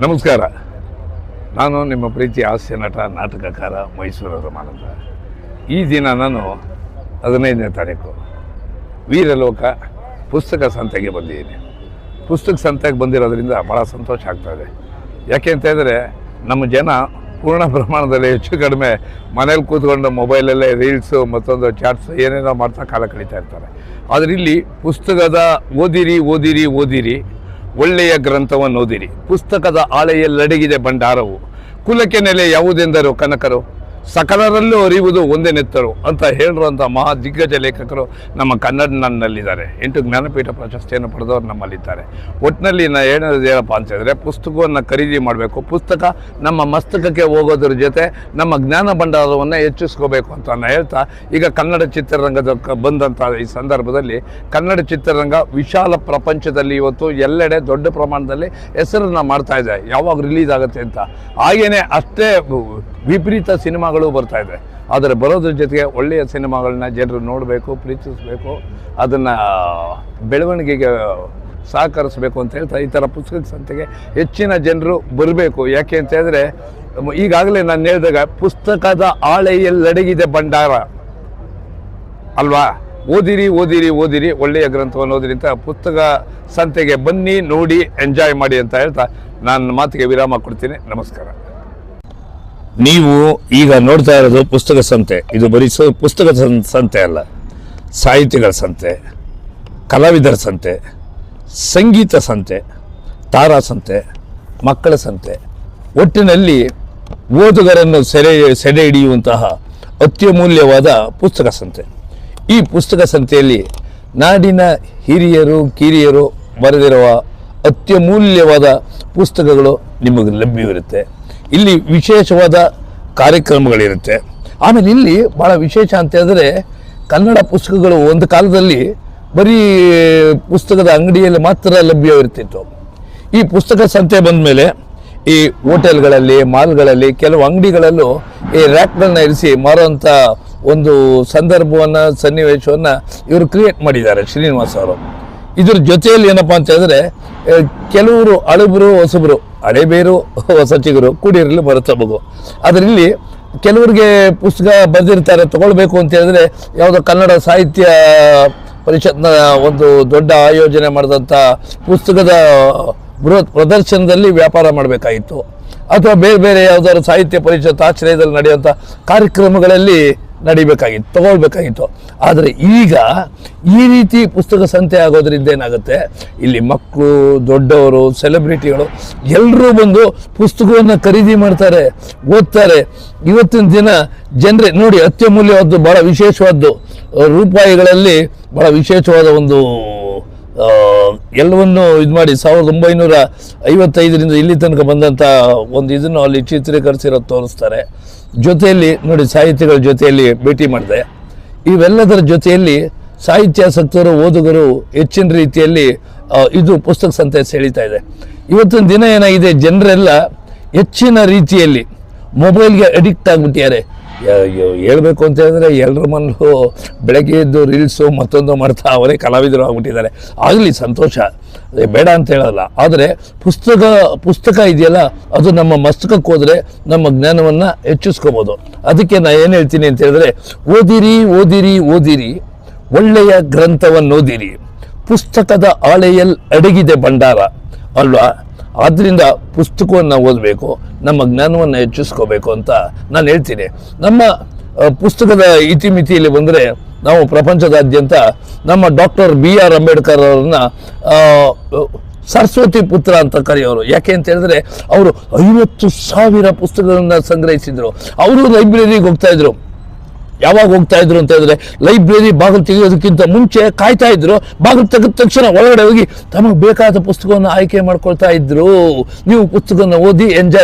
ನಮಸ್ಕಾರ. ನಾನು ನಿಮ್ಮ ಪ್ರೀತಿ ಹಾಸ್ಯ ನಟ, ನಾಟಕಕಾರ ಮೈಸೂರು ರಮಾನಂದ ಈ ದಿನ ನಾನು ಹದಿನೈದನೇ ತಾರೀಕು. ವೀರಲೋಕ ಪುಸ್ತಕ ಸಂತೆಗೆ ಬಂದಿದ್ದೀನಿ. ಪುಸ್ತಕ ಸಂತೆಗೆ ಬಂದಿರೋದ್ರಿಂದ ಭಾಳ ಸಂತೋಷ ಆಗ್ತಾಯಿದೆ ಯಾಕೆ ಅಂತ ಹೇಳಿದ್ರೆ, ನಮ್ಮ ಜನ ಪೂರ್ಣ ಪ್ರಮಾಣದಲ್ಲಿ ಹೆಚ್ಚು ಕಡಿಮೆ ಮನೇಲಿ ಕೂತ್ಕೊಂಡು ಮೊಬೈಲಲ್ಲೇ ರೀಲ್ಸು, ಮತ್ತೊಂದು ಚಾಟ್ಸ್ ಏನೇನೋ ಮಾಡ್ತಾ ಕಾಲ ಕಳೀತಾ ಇರ್ತಾರೆ. ಆದರೆ ಇಲ್ಲಿ ಪುಸ್ತಕದ ಓದಿರಿ ಓದಿರಿ ಓದಿರಿ ಒಳ್ಳೆಯ ಗ್ರಂಥವನ್ನು ಓದಿರಿ. ಪುಸ್ತಕದ ಆಳೆಯಲ್ಲಡಗಿದೆ ಭಂಡಾರವು. ಕುಲಕ್ಕೆ ನೆಲೆ ಯಾವುದೆಂದರು ಕನಕರು? ಸಕಲರಲ್ಲೂ ಅರಿಯುವುದು ಒಂದೇ ನೆತ್ತರು ಅಂತ ಹೇಳಿರುವಂಥ ಮಹಾ ದಿಗ್ಗಜ ಲೇಖಕರು ನಮ್ಮ ಕನ್ನಡ ನನ್ನಲ್ಲಿದ್ದಾರೆ ಎಂಟು ಜ್ಞಾನಪೀಠ ಪ್ರಶಸ್ತಿಯನ್ನು ಪಡೆದವರು ನಮ್ಮಲ್ಲಿದ್ದಾರೆ. ಒಟ್ಟಿನಲ್ಲಿ ನಾನು ಹೇಳೋದು ಏನಪ್ಪ ಅಂತ ಹೇಳಿದ್ರೆ, ಪುಸ್ತಕವನ್ನು ಖರೀದಿ ಮಾಡಬೇಕು. ಪುಸ್ತಕ ನಮ್ಮ ಮಸ್ತಕಕ್ಕೆ ಹೋಗೋದ್ರ ಜೊತೆ ನಮ್ಮ ಜ್ಞಾನ ಭಂಡಾರವನ್ನು ಹೆಚ್ಚಿಸ್ಕೋಬೇಕು ಅಂತ ನಾನು ಹೇಳ್ತಾ, ಈಗ ಕನ್ನಡ ಚಿತ್ರರಂಗದ ಬಂದಂಥ ಈ ಸಂದರ್ಭದಲ್ಲಿ ಕನ್ನಡ ಚಿತ್ರರಂಗ ವಿಶಾಲ ಪ್ರಪಂಚದಲ್ಲಿ ಇವತ್ತು ಎಲ್ಲೆಡೆ ದೊಡ್ಡ ಪ್ರಮಾಣದಲ್ಲಿ ಹೆಸರನ್ನು ಮಾಡ್ತಾ ಇದೆ. ಯಾವಾಗ ರಿಲೀಸ್ ಆಗುತ್ತೆ ಅಂತ. ಹಾಗೆಯೇ ಅಷ್ಟೇ ವಿಪರೀತ ಸಿನಿಮಾಗಳು ಬರ್ತಾ ಇದೆ. ಆದರೆ ಬರೋದ್ರ ಜೊತೆಗೆ ಒಳ್ಳೆಯ ಸಿನಿಮಾಗಳನ್ನ ಜನರು ನೋಡಬೇಕು, ಪ್ರೀತಿಸಬೇಕು, ಅದನ್ನು ಬೆಳವಣಿಗೆಗೆ ಸಹಕರಿಸಬೇಕು ಅಂತ ಹೇಳ್ತಾ ಈ ಥರ ಪುಸ್ತಕ ಸಂತೆಗೆ ಹೆಚ್ಚಿನ ಜನರು ಬರಬೇಕು. ಯಾಕೆ ಅಂತ ಹೇಳಿದ್ರೆ, ಈಗಾಗಲೇ ನಾನು ಹೇಳಿದಾಗ ಪುಸ್ತಕದ ಆಳೆಯಲ್ಲಡಗಿದೆ ಭಂಡಾರ. ಅಲ್ವಾ? ಓದಿರಿ ಓದಿರಿ ಓದಿರಿ, ಒಳ್ಳೆಯ ಗ್ರಂಥವನ್ನು ಓದಿರಿ ಅಂತ ಪುಸ್ತಕ ಸಂತೆಗೆ ಬನ್ನಿ, ನೋಡಿ, ಎಂಜಾಯ್ ಮಾಡಿ ಅಂತ ಹೇಳ್ತಾ ನಾನು ಮಾತಿಗೆ ವಿರಾಮ ಕೊಡ್ತೀನಿ. ನಮಸ್ಕಾರ. ನೀವು ಈಗ ನೋಡ್ತಾ ಇರೋದು ಪುಸ್ತಕ ಸಂತೆ. ಇದು ಬರೀ ಪುಸ್ತಕ ಸಂತೆ ಅಲ್ಲ. ಸಾಹಿತಿಗಳ ಸಂತೆ, ಕಲಾವಿದರ ಸಂತೆ, ಸಂಗೀತ ಸಂತೆ, ತಾರಾ ಸಂತೆ, ಮಕ್ಕಳ ಸಂತೆ. ಒಟ್ಟಿನಲ್ಲಿ ಓದುಗರನ್ನು ಸೆರೆ ಸೆರೆ ಹಿಡಿಯುವಂತಹ ಅತ್ಯಮೂಲ್ಯವಾದ ಪುಸ್ತಕ ಸಂತೆ. ಈ ಪುಸ್ತಕ ಸಂತೆಯಲ್ಲಿ ನಾಡಿನ ಹಿರಿಯರು, ಕಿರಿಯರು ಬರೆದಿರುವ ಅತ್ಯಮೂಲ್ಯವಾದ ಪುಸ್ತಕಗಳು ನಿಮಗೆ ಲಭ್ಯವಿರುತ್ತೆ. ಇಲ್ಲಿ ವಿಶೇಷವಾದ ಕಾರ್ಯಕ್ರಮಗಳಿರುತ್ತೆ. ಆಮೇಲೆ ಇಲ್ಲಿ ಭಾಳ ವಿಶೇಷ ಅಂತ ಹೇಳಿದ್ರೆ ಕನ್ನಡ ಪುಸ್ತಕಗಳು ಒಂದು ಕಾಲದಲ್ಲಿ ಬರೀ ಪುಸ್ತಕದ ಅಂಗಡಿಯಲ್ಲಿ ಮಾತ್ರ ಲಭ್ಯವಿರ್ತಿತ್ತು ಈ ಪುಸ್ತಕ ಸಂತೆ ಬಂದ ಮೇಲೆ ಈ ಹೋಟೆಲ್ಗಳಲ್ಲಿ, ಮಾಲ್ಗಳಲ್ಲಿ ಕೆಲವು ಅಂಗಡಿಗಳಲ್ಲೂ ಈ ರ್ಯಾಕ್ಗಳನ್ನ ಇರಿಸಿ ಮಾರುವಂಥ ಒಂದು ಸಂದರ್ಭವನ್ನು, ಸನ್ನಿವೇಶವನ್ನು ಇವರು ಕ್ರಿಯೇಟ್ ಮಾಡಿದ್ದಾರೆ ಶ್ರೀನಿವಾಸ್ ಅವರು. ಇದ್ರ ಜೊತೆಯಲ್ಲಿ ಏನಪ್ಪಾ ಅಂತ ಕೆಲವರು ಅಳುಬರು, ಹೊಸಬರು ಹಳೆಬೇರು ಸಚಿವರು ಕೂಡಿರಲು ಬರುತ್ತಬಹುದು ಅದರಲ್ಲಿ ಕೆಲವರಿಗೆ ಪುಸ್ತಕ ಬರೆದಿರ್ತಾರೆ, ತಗೊಳ್ಬೇಕು ಅಂತ ಹೇಳಿದ್ರೆ ಯಾವುದೋ ಕನ್ನಡ ಸಾಹಿತ್ಯ ಪರಿಷತ್ನ ಒಂದು ದೊಡ್ಡ ಆಯೋಜನೆ ಮಾಡಿದಂಥ ಪುಸ್ತಕದ ಬೃಹತ್ ಪ್ರದರ್ಶನದಲ್ಲಿ ವ್ಯಾಪಾರ ಮಾಡಬೇಕಾಗಿತ್ತು. ಅಥವಾ ಬೇರೆ ಬೇರೆ ಯಾವುದಾದ್ರು ಸಾಹಿತ್ಯ ಪರಿಷತ್ ಆಶ್ರಯದಲ್ಲಿ ನಡೆಯುವಂಥ ಕಾರ್ಯಕ್ರಮಗಳಲ್ಲಿ ನಡಿಬೇಕಾಗಿತ್ತು, ತಗೊಳ್ಬೇಕಾಗಿತ್ತು. ಆದರೆ ಈಗ ಈ ರೀತಿ ಪುಸ್ತಕ ಸಂತೆ ಆಗೋದ್ರಿಂದ ಏನಾಗುತ್ತೆ? ಇಲ್ಲಿ ಮಕ್ಕಳು ದೊಡ್ಡವರು, ಸೆಲೆಬ್ರಿಟಿಗಳು ಎಲ್ಲರೂ ಬಂದು ಪುಸ್ತಕವನ್ನು ಖರೀದಿ ಮಾಡ್ತಾರೆ, ಓದ್ತಾರೆ. ಇವತ್ತಿನ ದಿನ ಜನರೇ, ನೋಡಿ, ಅತ್ಯಮೂಲ್ಯವಾದ್ದು ಭಾಳ ವಿಶೇಷವಾದ್ದು, ರೂಪಾಯಿಗಳಲ್ಲಿ ಭಾಳ ವಿಶೇಷವಾದ ಒಂದು ಎಲ್ಲವನ್ನು ಇದು ಮಾಡಿ ಸಾವಿರದ ಒಂಬೈನೂರ ಐವತ್ತೈದರಿಂದ ಇಲ್ಲಿ ತನಕ ಬಂದಂಥ ಒಂದು ಇದನ್ನು ಅಲ್ಲಿ ಚಿತ್ರೀಕರಿಸಿರೋದು ತೋರಿಸ್ತಾರೆ. ಜೊತೆಯಲ್ಲಿ ನೋಡಿ ಸಾಹಿತ್ಯಗಳ ಜೊತೆಯಲ್ಲಿ ಭೇಟಿ ಮಾಡಿದೆ. ಇವೆಲ್ಲದರ ಜೊತೆಯಲ್ಲಿ ಸಾಹಿತ್ಯಾಸಕ್ತರು, ಓದುಗರು ಹೆಚ್ಚಿನ ರೀತಿಯಲ್ಲಿ ಇದು ಪುಸ್ತಕ ಸಂತೆ ಸೆಳೀತಾ ಇದೆ. ಇವತ್ತಿನ ದಿನ ಏನಾಗಿದೆ? ಜನರೆಲ್ಲ ಹೆಚ್ಚಿನ ರೀತಿಯಲ್ಲಿ ಮೊಬೈಲ್ಗೆ ಅಡಿಕ್ಟ್ ಆಗಿಬಿಟ್ಟಿದ್ದಾರೆ. ಹೇಳ್ಬೇಕು ಅಂತ ಹೇಳಿದ್ರೆ ಎಲ್ಲರ ಮನೂ ಬೆಳಗ್ಗೆ ಎದ್ದು ರೀಲ್ಸು ಮತ್ತೊಂದು ಮಾಡ್ತಾ ಅವರೇ ಕಲಾವಿದರು ಆಗ್ಬಿಟ್ಟಿದ್ದಾರೆ. ಆಗಲಿ ಸಂತೋಷ. ಅದೇ ಬೇಡ ಅಂತ ಹೇಳಲ್ಲ ಆದರೆ ಪುಸ್ತಕ ಪುಸ್ತಕ ಇದೆಯಲ್ಲ, ಅದು ನಮ್ಮ ಮಸ್ತಕಕ್ಕೆ ಹೋದರೆ ನಮ್ಮ ಜ್ಞಾನವನ್ನು ಹೆಚ್ಚಿಸ್ಕೋಬೋದು. ಅದಕ್ಕೆ ನಾನು ಏನು ಹೇಳ್ತೀನಿ ಅಂತ ಹೇಳಿದ್ರೆ, ಓದಿರಿ ಓದಿರಿ ಓದಿರಿ, ಒಳ್ಳೆಯ ಗ್ರಂಥವನ್ನು ಓದಿರಿ ಪುಸ್ತಕದ ಆಳೆಯಲ್ಲಿ ಅಡಗಿದೆ ಭಂಡಾರ. ಅಲ್ವಾ? ಆದ್ದರಿಂದ ಪುಸ್ತಕವನ್ನು ಓದಬೇಕು, ನಮ್ಮ ಜ್ಞಾನವನ್ನು ಹೆಚ್ಚಿಸ್ಕೋಬೇಕು ಅಂತ ನಾನು ಹೇಳ್ತೀನಿ. ನಮ್ಮ ಪುಸ್ತಕದ ಇತಿಮಿತಿಯಲ್ಲಿ ಬಂದರೆ ನಾವು ಪ್ರಪಂಚದಾದ್ಯಂತ ನಮ್ಮ ಡಾಕ್ಟರ್ ಬಿ ಆರ್ ಅಂಬೇಡ್ಕರ್ ಅವರನ್ನು ಸರಸ್ವತಿ ಪುತ್ರ ಅಂತ ಕರೆಯೋರು. ಯಾಕೆ ಅಂತ ಹೇಳಿದ್ರೆ ಅವರು ಐವತ್ತು ಸಾವಿರ ಪುಸ್ತಕಗಳನ್ನು ಸಂಗ್ರಹಿಸಿದ್ರು. ಅವರು ಲೈಬ್ರರಿಗೆ ಹೋಗ್ತಾ ಇದ್ರು. ಯಾವಾಗ ಹೋಗ್ತಾ ಇದ್ರು ಅಂತ ಹೇಳಿದ್ರೆ ಲೈಬ್ರರಿ ಬಾಗಿಲು ತೆಗೆಯೋದಕ್ಕಿಂತ ಮುಂಚೆ ಕಾಯ್ತಾ ಇದ್ರು. ಬಾಗಿಲು ತೆಗೆದ ತಕ್ಷಣ ಒಳಗಡೆ ಹೋಗಿ, ತಮಗೆ ಬೇಕಾದ ಪುಸ್ತಕವನ್ನು ಆಯ್ಕೆ ಮಾಡ್ಕೊಳ್ತಾ ಇದ್ರು. ನೀವು ಪುಸ್ತಕವನ್ನು ಓದಿ ಎಂಜಾಯ್